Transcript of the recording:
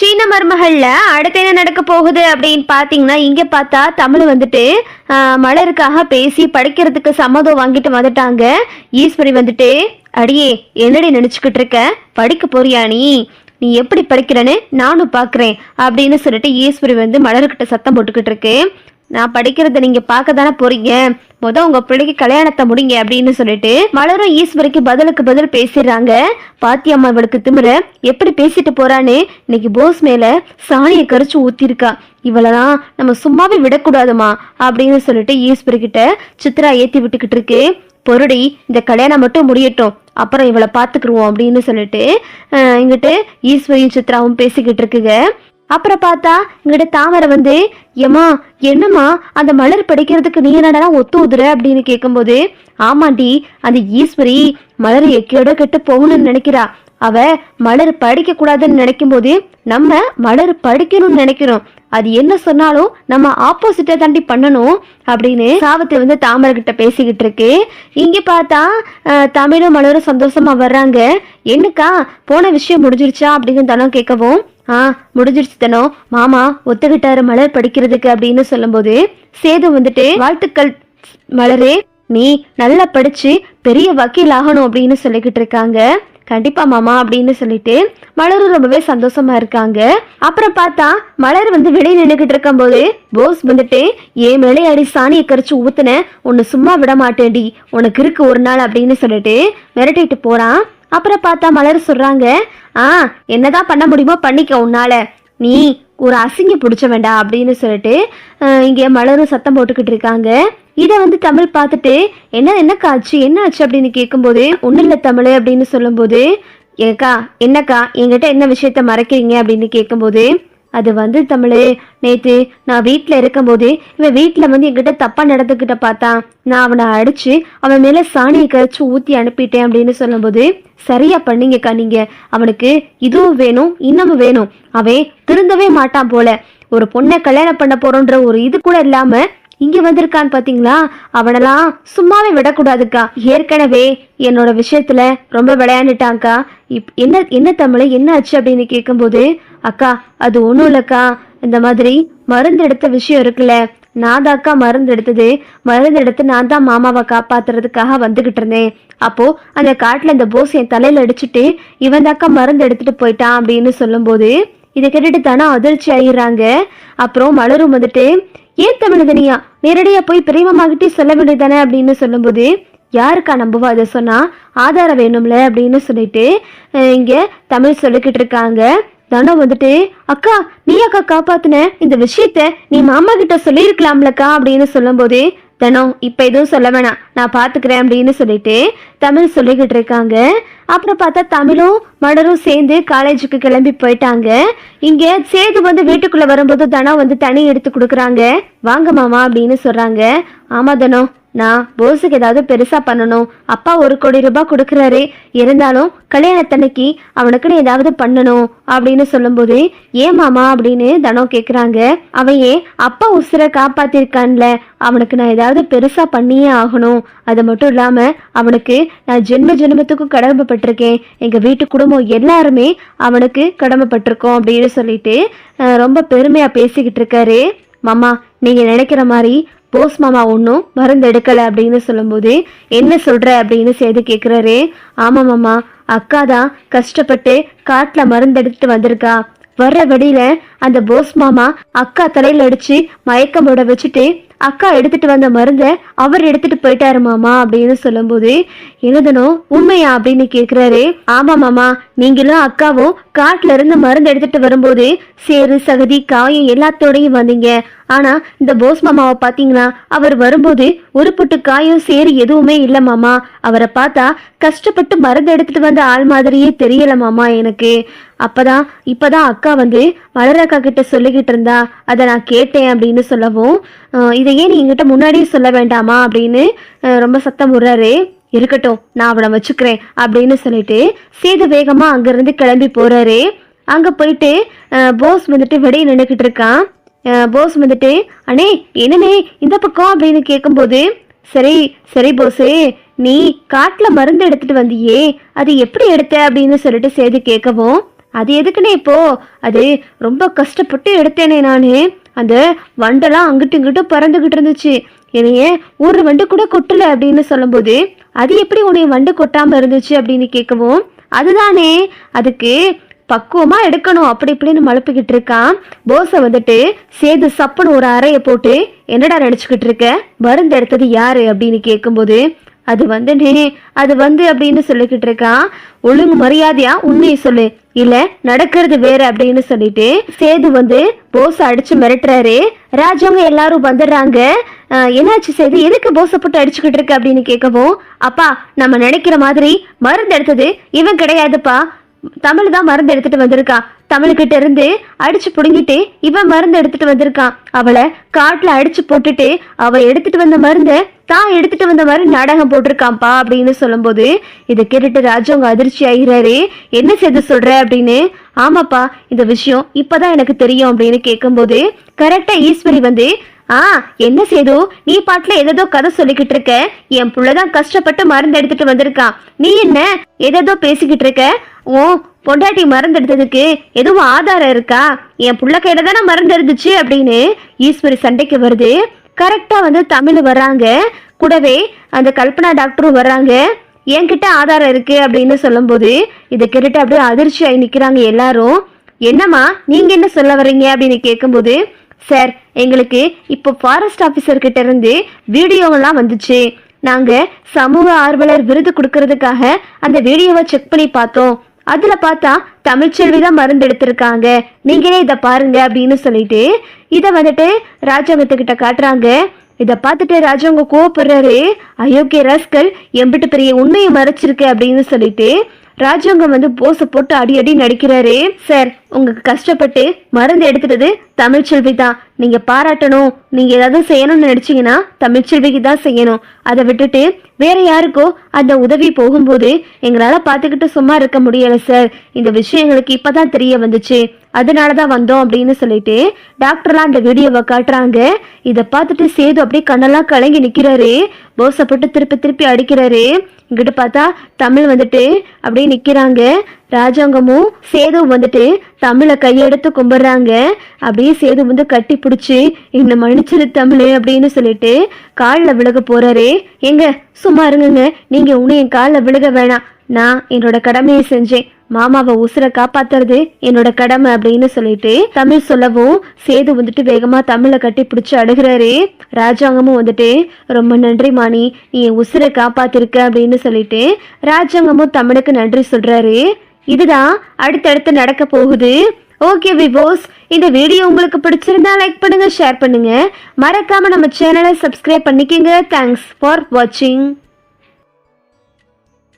சீன மருமகள்ல அடுத்து என்ன நடக்க போகுது அப்படின்னு பாத்தீங்கன்னா இங்க பார்த்தா தமிழ் வந்துட்டு மலருக்காக பேசி படிக்கிறதுக்கு சம்மதம் வாங்கிட்டு வந்துட்டாங்க. ஈஸ்வரி வந்துட்டு அடியே என்னடி நினைச்சுக்கிட்டு இருக்க? படிக்க போறியா நீ? நீ எப்படி படிக்கிறேன்னு நானும் பார்க்குறேன் அப்படின்னு சொல்லிட்டு ஈஸ்வரி வந்து மலர்கிட்ட சத்தம் போட்டுக்கிட்டு இருக்கு. நான் படிக்கிறத நீங்க பார்க்க தானே போறீங்க? முத உங்க பிள்ளைக்கு கல்யாணத்தை முடிங்க அப்படின்னு சொல்லிட்டு மலரும் ஈஸ்வரிக்கு பதிலுக்கு பதில் பேசிடுறாங்க. பாத்தியம்மா இவளுக்கு திமிர எப்படி பேசிட்டு போறான்னு? இன்னைக்கு போஸ் மேல சாணியை கரைச்சு ஊத்திருக்கா. இவளெல்லாம் நம்ம சும்மாவே விடக்கூடாதுமா அப்படின்னு சொல்லிட்டு ஈஸ்வரி கிட்ட சித்ரா ஏத்தி விட்டுக்கிட்டு இருக்கு. பொருடி இந்த கல்யாணம் மட்டும் முடியட்டும். அப்புறம் இவளை பார்த்துக்குருவோம் அப்படின்னு சொல்லிட்டு இங்கிட்டு ஈஸ்வரியும் சித்ராவும் பேசிக்கிட்டு இருக்குங்க. அப்புறம் பார்த்தா இங்கிட்ட தாமரை வந்து ஏம்மா என்னம்மா அந்த மலர் படிக்கிறதுக்கு நீ என்னடா ஒத்து உதுற? அப்படின்னு கேட்கும்போது ஆமாண்டி அந்த ஈஸ்வரி மலர் எக்கையோட கெட்டு போகணும்னு நினைக்கிறா. அவ மலர் படிக்க கூடாதுன்னு நினைக்கும் போது நம்ம மலர் படிக்கணும்னு நினைக்கிறோம். அது என்ன சொன்னாலும் நம்ம ஆப்போசிட்டை தாண்டி பண்ணணும் அப்படின்னு சாவத்தை வந்து தாமரை கிட்ட பேசிக்கிட்டு இருக்கு. இங்க பார்த்தா தமிழும் மலரும் சந்தோஷமா வர்றாங்க. என்னக்கா போன விஷயம் முடிஞ்சிருச்சா? அப்படின்னு தனம் கேட்கவும் ஆ முடிஞ்சிருச்சு தனோ. மாமா ஒத்துக்கிட்டாரு மலர் படிக்கிறதுக்கு அப்படின்னு சொல்லும்போது சேது வந்துட்டு வாழ்த்துக்கள் மலரே நீ நல்லா படிச்சு பெரிய வக்கீல் ஆகணும் அப்படின்னு சொல்லிக்கிட்டு இருக்காங்க. கண்டிப்பா மாமா அப்படின்னு சொல்லிட்டு மலரும் ரொம்பவே சந்தோஷமா இருக்காங்க. அப்புறம் பார்த்தா மலர் வந்து வெளியே நின்றுகிட்டு இருக்கும்போது போஸ் வந்துட்டு ஏன் மேலே அடி சாணியை கரைச்சு ஊத்துன உன்னை சும்மா விட மாட்டேன்டி. உனக்கு இருக்கு ஒரு நாள் அப்படின்னு சொல்லிட்டு மிரட்டிட்டு போறான். அப்புறம் பார்த்தா மலர் சொல்றாங்க ஆ என்னதான் பண்ண முடியுமோ பண்ணிக்க உன்னால. நீ ஒரு அசிங்க பிடிச்ச வேண்டாம் அப்படின்னு சொல்லிட்டு இங்கே மலரும் சத்தம் போட்டுக்கிட்டு இருக்காங்க. இதை வந்து தமிழ் பார்த்துட்டு என்ன என்னக்கா ஆச்சு என்ன ஆச்சு? அப்படின்னு கேட்கும்போது ஒன்றும் இல்லை தமிழ் அப்படின்னு சொல்லும்போது ஏக்கா என்னக்கா என்கிட்ட என்ன விஷயத்த மறைக்கிறீங்க? அப்படின்னு கேட்கும்போது அது வந்து தமிழே நேத்து நான் வீட்டில் இருக்கும்போது இவன் வீட்டில் வந்து என்கிட்ட தப்பா நடந்துக்கிட்ட பார்த்தான் நான் அவனை அடிச்சு அவன் மேல சாணியை கரைச்சு ஊத்தி அனுப்பிட்டேன் அப்படின்னு சொல்லும்போது சரியா பண்ணீங்கக்கா நீங்க. அவனுக்கு இதுவும் வேணும் இன்னமும் வேணும். அவன் திருந்தவே மாட்டான் போல. ஒரு பொண்ணை கல்யாணம் பண்ண போறோன்ற ஒரு இது கூட இல்லாம இங்க வந்திருக்கான்னு பாத்தீங்களா? அவனெல்லாம் சும்மாவே விடக்கூடாதுக்கா. ஏற்கனவே என்னோட விஷயத்துல ரொம்ப விளையாண்டுட்டான்க்கா. இப் என்ன என்ன தமிழை என்ன ஆச்சு அப்படின்னு கேட்கும்போது அக்கா அது ஒன்றும் இல்லைக்கா. இந்த மாதிரி மருந்து எடுத்த விஷயம் இருக்குல்ல நான் தாக்கா மருந்து எடுத்தது. மருந்து எடுத்து நான் தான் மாமாவை காப்பாத்துறதுக்காக வந்துகிட்டு இருந்தேன். அப்போ அந்த காட்டுல இந்த போஸ் என் தலையில அடிச்சுட்டு இவன் தாக்கா மருந்து எடுத்துட்டு போயிட்டான் அப்படின்னு சொல்லும்போது இதை கேட்டுட்டு தானே அதிர்ச்சி ஆயிடுறாங்க. அப்புறம் மலரும் வந்துட்டு ஏன் தமிழதனியா நேரடியா போய் பிரேமமாகிட்டே சொல்ல வேண்டியதானே அப்படின்னு சொல்லும்போது யாருக்கா நம்புவா? அதை சொன்னா ஆதாரம் வேணும்ல அப்படின்னு சொல்லிட்டு அஹ், இங்க தமிழ் சொல்லிக்கிட்டு இருக்காங்க. தண்டம் வந்துட்டு அக்கா நீ அக்கா காப்பாத்துன இந்த விஷயத்த நீ மாமா கிட்ட சொல்லியிருக்கலாம்லக்கா அப்படின்னு சொல்லும்போது தனம் இப்போ எதுவும் சொல்ல வேணாம். நான் பார்த்துக்கிறேன் அப்படின்னு சொல்லிட்டு தமிழ் சொல்லிக்கிட்டு இருக்காங்க. அப்புறம் பார்த்தா தமிழும் மலரும் சேர்ந்து காலேஜுக்கு கிளம்பி போயிட்டாங்க. இங்க சேது வந்து வீட்டுக்குள்ள வரும்போது தனம் வந்து தனி எடுத்து கொடுக்குறாங்க. வாங்க மாமா அப்படின்னு சொல்றாங்க. ஆமா தனம் நான் போஸுக்கு ஏதாவது பெருசா பண்ணணும். அப்பா ஒரு கோடி ரூபாய் கொடுக்குறாரு. இருந்தாலும் கல்யாணத்தன்னைக்கு அவனுக்குன்னு ஏதாவது பண்ணணும் அப்படின்னு சொல்லும்போது ஏன் மாமா? அப்படின்னு தனம் கேட்குறாங்க அவன் ஏன் அப்பா உசுரை காப்பாத்திருக்கான்ல. அவனுக்கு நான் ஏதாவது பெருசா பண்ணியே ஆகணும். அது மட்டும் இல்லாம அவனுக்கு நான் ஜென்ம ஜென்மத்துக்கும் கடமைப்பட்டிருக்கேன். எங்க வீட்டு குடும்பம் எல்லாருமே அவனுக்கு கடமைப்பட்டிருக்கோம் அப்படின்னு சொல்லிட்டு ரொம்ப பெருமையா பேசிக்கிட்டு இருக்காரு. மாமா நீங்க நினைக்கிற மாதிரி போஸ் மாமா ஒன்றும் மருந்து எடுக்கல அப்படின்னு சொல்லும்போது என்ன சொல்ற? அப்படின்னு சேர்த்து கேட்குறாரு ஆமா மாமா அக்கா தான் கஷ்டப்பட்டு காட்டில் மருந்து எடுத்துட்டு வந்திருக்கா. வர்ற வழியில அந்த போஸ் மாமா அக்கா தலையில அடிச்சு மயக்கம் போட வச்சுட்டு அக்கா எடுத்துட்டு வந்த மருந்த அவர் எடுத்துட்டு போயிட்டாரு மாமா அப்படின்னு சொல்லும்போது எழுதணும் உண்மையா? அப்படின்னு கேக்குறாரு. ஆமா மாமா நீங்களும் அக்காவும் காட்டுல இருந்து மருந்து எடுத்துட்டு வரும்போது சேறு சகதி காயம் எல்லாத்தோடையும் வந்தீங்க. ஆனா இந்த போஸ் மாமாவை பாத்தீங்கன்னா அவர் வரும்போது ஒரு புட்டு காயம் சேறு எதுவுமே இல்ல மாமா. அவரை பார்த்தா கஷ்டப்பட்டு மருந்து எடுத்துட்டு வந்த ஆள் மாதிரியே தெரியல மாமா எனக்கு. அப்பதான் இப்பதான் அக்கா வந்து மலரக்கா கிட்ட சொல்லிக்கிட்டு இருந்தா அதை நான் கேட்டேன் அப்படின்னு சொல்லவும் இதை ஏன் நீ என்கிட்ட முன்னாடியே சொல்ல வேண்டாமா அப்படின்னு ரொம்ப சத்தம் விடுறாரு. இருக்கட்டும் நான் அவனை வச்சுக்கிறேன் அப்படின்னு சொல்லிட்டு சேது வேகமா அங்கிருந்து கிளம்பி போறாரு. அங்க போயிட்டு போஸ் வந்துட்டு வெளியே நின்றுக்கிட்டு இருக்கான். போஸ் வந்துட்டு அண்ணே என்னனே இந்த பக்கம் அப்படின்னு கேட்கும்போது சரி சரி போஸு நீ காட்டுல மருந்து எடுத்துட்டு வந்தியே அது எப்படி எடுத்த அப்படின்னு சொல்லிட்டு சேது கேட்கவும் அது எதுக்குண்ணே இப்போ? அது ரொம்ப கஷ்டப்பட்டு எடுத்தேனே நான். அந்த வண்டெல்லாம் அங்கிட்டு இங்கிட்டு பறந்துகிட்டு இருந்துச்சு. என்னைய ஒரு வண்டு கூட கொட்டல அப்படின்னு சொல்லும்போது அது எப்படி உன்னை வண்டு கொட்டாம இருந்துச்சு அப்படின்னு கேட்கவும் அதுதானே அதுக்கு பக்குவமா எடுக்கணும் அப்படி இப்படின்னு மழுப்பிக்கிட்டு இருக்கான். போஸை வந்துட்டு சேது சப்புன்னு ஒரு அறையை போட்டு என்னடா நினைச்சுக்கிட்டு இருக்க? மருந்து எடுத்தது யாரு? அப்படின்னு கேட்கும்போது அது வந்து அது வந்து அப்படின்னு சொல்லிக்கிட்டு இருக்கான். ஒழுங்கு மரியாதையா உண்மையை சொல்லு. இல்ல நடக்கிறது வேற அப்படின்னு சொல்லிட்டு சேது வந்து போஸ் அடிச்சு மிரட்டுறாரு. ராஜவங்க எல்லாரும் வந்துடுறாங்க. அஹ், என்னாச்சு சேது? எதுக்கு போஸை போட்டு அடிச்சுக்கிட்டு இருக்கு அப்படின்னு கேட்கவும் அப்பா நம்ம நினைக்கிற மாதிரி மருந்து எடுத்தது இவன் கிடையாதுப்பா. தமிழ் தான் மருந்து எடுத்துட்டு வந்திருக்கான் தமிழ்கிட்ட இருந்து அடிச்சு புடுங்கிட்டு இவன் மருந்து எடுத்துட்டு வந்திருக்கான். அவளை காட்டுல அடிச்சு போட்டுட்டு அவ எடுத்துட்டு வந்த மருந்த தான் எடுத்துட்டு வந்த மாதிரி நாடகம் போட்டிருக்கான்ப்பா அப்படின்னு சொல்லும்போது இதை கேட்டுட்டு ராஜவங்க அதிர்ச்சி ஆகிறாரு என்ன செய்து சொல்ற அப்படின்னு? ஆமாப்பா இந்த விஷயம் இப்பதான் எனக்கு தெரியும் அப்படின்னு கேட்கும்போது கரெக்டா ஈஸ்வரி வந்து ஆ என்ன செய்து நீ பாட்டுல ஏதேதோ கதை சொல்லிக்கிட்டு இருக்க. என் புள்ளதான் கஷ்டப்பட்டு மருந்து எடுத்துட்டு வந்திருக்கான் நீ என்ன ஏதேதோ பேசிக்கிட்டு இருக்க? ஓ பொண்டாட்டி மருந்து எடுத்ததுக்கு எதுவும் ஆதாரம் இருக்கா? என் புள்ள கையில தானே மருந்து இருந்துச்சு? அப்படின்னு ஈஸ்வரி சண்டைக்கு வருது. கரெக்டாக வந்து தமிழ் வர்றாங்க. கூடவே அந்த கல்பனா டாக்டரும் வர்றாங்க. என்கிட்ட ஆதாரம் இருக்கு அப்படின்னு சொல்லும்போது இதை கேட்டுட்டு அப்படியே அதிர்ச்சி ஆகி நிற்கிறாங்க எல்லாரும். என்னம்மா நீங்கள் என்ன சொல்ல வர்றீங்க அப்படின்னு கேட்கும்போது சார் எங்களுக்கு இப்போ ஃபாரஸ்ட் ஆஃபீஸர்கிட்ட இருந்து வீடியோவெல்லாம் வந்துச்சு. நாங்கள் சமூக ஆர்வலர் விருது கொடுக்கறதுக்காக அந்த வீடியோவை செக் பண்ணி பார்த்தோம். அதுல பார்த்தா தமிழ்ச்செல்வி தான் மருந்து எடுத்திருக்காங்க. நீங்களே இதை பாருங்க அப்படின்னு சொல்லிட்டு இதை வந்துட்டு ராஜாங்கத்துக்கிட்ட காட்டுறாங்க. இதை பார்த்துட்டு ராஜா அவங்க கோவப்படுறாரு. அயோக்கிய ராஸ்கல் எம்பிட்டு பெரிய உண்மையை மறைச்சிருக்கு அப்படின்னு சொல்லிட்டு ராஜாங்கம் வந்து போஸை போட்டு அடி அடி நடிக்கிறாரு. சார் உங்களுக்கு கஷ்டப்பட்டு மருந்து எடுத்துட்டது தமிழ்ச்செல்வி தான். நீங்க பாராட்டணும். நீங்க ஏதாவது செய்யணும்னு நினைச்சீங்கன்னா தமிழ்ச்செல்விக்கு தான் செய்யணும். அதை விட்டுட்டு வேற யாருக்கோ அந்த உதவி போகும்போது எங்களால பார்த்துக்கிட்டு சும்மா இருக்க முடியல சார். இந்த விஷயம் எங்களுக்கு இப்பதான் தெரிய வந்துச்சு. அதனால தான் வந்தோம் அப்படின்னு சொல்லிட்டு டாக்டர்லாம் அந்த வீடியோவை காட்டுறாங்க. இதை பார்த்துட்டு சேது அப்படியே கண்ணெல்லாம் கலங்கி நிற்கிறாரு போசப்பட்டு போட்டு திருப்பி திருப்பி அடிக்கிறாரு. இங்கிட்ட பார்த்தா தமிழ் வந்துட்டு அப்படியே நிற்கிறாங்க ராஜாங்கமும் சேதுவும் வந்துட்டு தமிழை கையெடுத்து கும்பிட்றாங்க. அப்படியே சேது வந்து கட்டி பிடிச்சி என்னை மன்னிச்சிரு தமிழ் அப்படின்னு சொல்லிட்டு காலில் விழுக போறாரு. எங்க சும்மா இருங்கங்க. நீங்கள் உன்னை என் காலில் விழுக வேணாம். நான் என்னோட கடமையை செஞ்சேன். மாமாவை உசுரை காப்பாத்துறது என்னோட கடமை அப்படின்னு சொல்லிட்டு தமிழ் சொல்லவும் சேது வந்துட்டு வேகமா தமிழை கட்டி பிடிச்சி அழுகிறாரு. ராஜாங்கமும் வந்துட்டு ரொம்ப நன்றி மாணி நீ என் உசுரை காப்பாத்திருக்க அப்படின்னு சொல்லிட்டு ராஜாங்கமும் தமிழுக்கு நன்றி சொல்றாரு. இதுதான் அடுத்தடுத்து நடக்க போகுது. ஓகே விவோஸ் இந்த வீடியோ உங்களுக்கு பிடிச்சிருந்தா லைக் பண்ணுங்க ஷேர் பண்ணுங்க. மறக்காம நம்ம சேனலை சப்ஸ்கிரைப் பண்ணிக்கோங்க. தேங்க்ஸ் ஃபார் வாட்சிங்